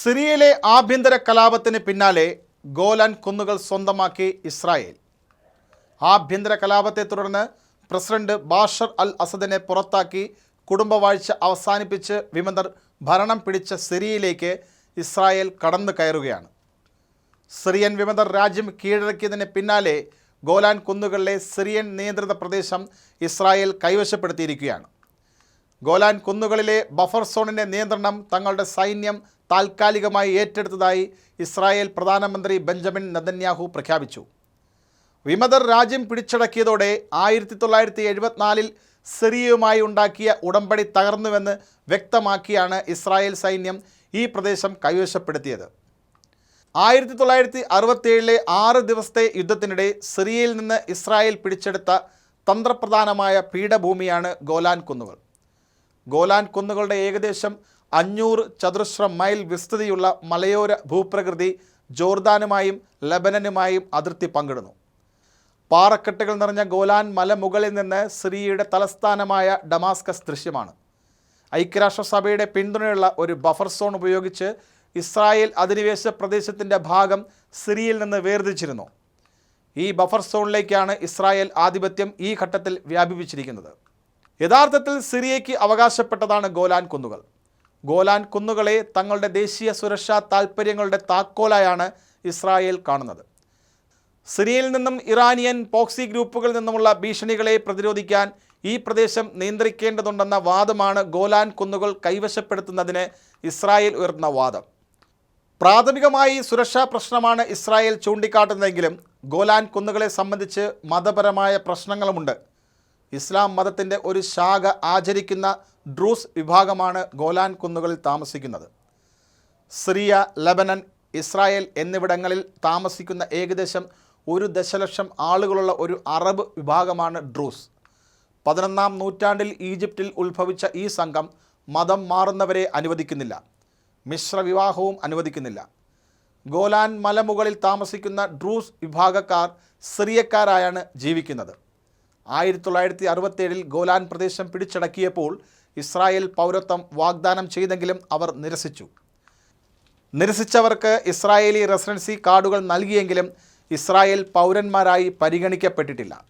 സിറിയയിലെ ആഭ്യന്തര കലാപത്തിന് പിന്നാലെ ഗോലാൻ കുന്നുകൾ സ്വന്തമാക്കി ഇസ്രായേൽ. ആഭ്യന്തര കലാപത്തെ തുടർന്ന് പ്രസിഡന്റ് ബാഷർ അൽ അസദിനെ പുറത്താക്കി കുടുംബവാഴ്ച അവസാനിപ്പിച്ച് വിമതർ ഭരണം പിടിച്ച സിറിയയിലേക്ക് ഇസ്രായേൽ കടന്നു കയറുകയാണ്. സിറിയൻ വിമതർ രാജ്യം കീഴടക്കിയതിന് പിന്നാലെ ഗോലാൻ കുന്നുകളിലെ സിറിയൻ നിയന്ത്രിത പ്രദേശം ഇസ്രായേൽ കൈവശപ്പെടുത്തിയിരിക്കുകയാണ്. ഗോലാൻ കുന്നുകളിലെ ബഫർ സോണിന്റെ നിയന്ത്രണം തങ്ങളുടെ സൈന്യം താൽക്കാലികമായി ഏറ്റെടുത്തതായി ഇസ്രായേൽ പ്രധാനമന്ത്രി ബെഞ്ചമിൻ നദന്യാഹു പ്രഖ്യാപിച്ചു. വിമതർ രാജ്യം പിടിച്ചടക്കിയതോടെ ആയിരത്തി തൊള്ളായിരത്തി എഴുപത്തിനാലിൽ സിറിയയുമായി ഉണ്ടാക്കിയ ഉടമ്പടി തകർന്നുവെന്ന് വ്യക്തമാക്കിയാണ് ഇസ്രായേൽ സൈന്യം ഈ പ്രദേശം കൈവശപ്പെടുത്തിയത്. ആയിരത്തി തൊള്ളായിരത്തി അറുപത്തിയേഴിലെ ആറ് ദിവസത്തെ യുദ്ധത്തിനിടെ സിറിയയിൽ നിന്ന് ഇസ്രായേൽ പിടിച്ചെടുത്ത തന്ത്രപ്രധാനമായ പീഠഭൂമിയാണ് ഗോലാൻ കുന്നുകൾ. ഗോലാൻ കുന്നുകളുടെ ഏകദേശം അഞ്ഞൂറ് ചതുരശ്ര മൈൽ വിസ്തൃതിയുള്ള മലയോര ഭൂപ്രകൃതി ജോർദാനുമായും ലബനനുമായും അതിർത്തി പങ്കിടുന്നു. പാറക്കെട്ടുകൾ നിറഞ്ഞ ഗോലാൻ മലമുകളിൽ നിന്ന് സിറിയയുടെ തലസ്ഥാനമായ ഡമാസ്കസ് ദൃശ്യമാണ്. ഐക്യരാഷ്ട്രസഭയുടെ പിന്തുണയുള്ള ഒരു ബഫർ സോൺ ഉപയോഗിച്ച് ഇസ്രായേൽ അധിനിവേശ പ്രദേശത്തിന്റെ ഭാഗം സിറിയയിൽ നിന്ന് വേർതിരിച്ചിരുന്നു. ഈ ബഫർ സോണിലേക്കാണ് ഇസ്രായേൽ ആധിപത്യം ഈ ഘട്ടത്തിൽ വ്യാപിപ്പിച്ചിരിക്കുന്നത്. യഥാർത്ഥത്തിൽ സിറിയയ്ക്ക് അവകാശപ്പെട്ടതാണ് ഗോലാൻ കുന്നുകൾ. ഗോലാൻ കുന്നുകളെ തങ്ങളുടെ ദേശീയ സുരക്ഷാ താൽപ്പര്യങ്ങളുടെ താക്കോലായാണ് ഇസ്രായേൽ കാണുന്നത്. സിറിയയിൽ നിന്നും ഇറാനിയൻ പോക്സി ഗ്രൂപ്പുകളിൽ നിന്നുമുള്ള ഭീഷണികളെ പ്രതിരോധിക്കാൻ ഈ പ്രദേശം നിയന്ത്രിക്കേണ്ടതുണ്ടെന്ന വാദമാണ് ഗോലാൻ കുന്നുകൾ കൈവശപ്പെടുത്തുന്നതിന് ഇസ്രായേൽ ഉയർത്തുന്ന വാദം. പ്രാഥമികമായി സുരക്ഷാ പ്രശ്നമാണ് ഇസ്രായേൽ ചൂണ്ടിക്കാട്ടുന്നതെങ്കിലും ഗോലാൻ കുന്നുകളെ സംബന്ധിച്ച് മതപരമായ പ്രശ്നങ്ങളുമുണ്ട്. ഇസ്ലാം മതത്തിന്റെ ഒരു ശാഖ ആചരിക്കുന്ന ഡ്രൂസ് വിഭാഗമാണ് ഗോലാൻ കുന്നുകളിൽ താമസിക്കുന്നത്. സിറിയ ലബനൻ ഇസ്രായേൽ എന്നിവിടങ്ങളിൽ താമസിക്കുന്ന ഏകദേശം ഒരു ദശലക്ഷം ആളുകളുള്ള ഒരു അറബ് വിഭാഗമാണ് ഡ്രൂസ്. പതിനൊന്നാം നൂറ്റാണ്ടിൽ ഈജിപ്തിൽ ഉത്ഭവിച്ച ഈ സംഘം മതം മാറുന്നവരെ അനുവദിക്കുന്നില്ല. മിശ്രവിവാഹവും അനുവദിക്കുന്നില്ല. ഗോലാൻ മലമുകളിൽ താമസിക്കുന്ന ഡ്രൂസ് വിഭാഗക്കാർ സിറിയക്കാരായാണ് ജീവിക്കുന്നത്. ആയിരത്തി തൊള്ളായിരത്തി അറുപത്തേഴിൽ ഗോലാൻ പ്രദേശം പിടിച്ചടക്കിയപ്പോൾ ഇസ്രായേൽ പൗരത്വം വാഗ്ദാനം ചെയ്തെങ്കിലും അവർ നിരസിച്ചു. നിരസിച്ചവർക്ക് ഇസ്രായേലി റെസിഡൻസി കാർഡുകൾ നൽകിയെങ്കിലും ഇസ്രായേൽ പൗരന്മാരായി പരിഗണിക്കപ്പെട്ടിട്ടില്ല.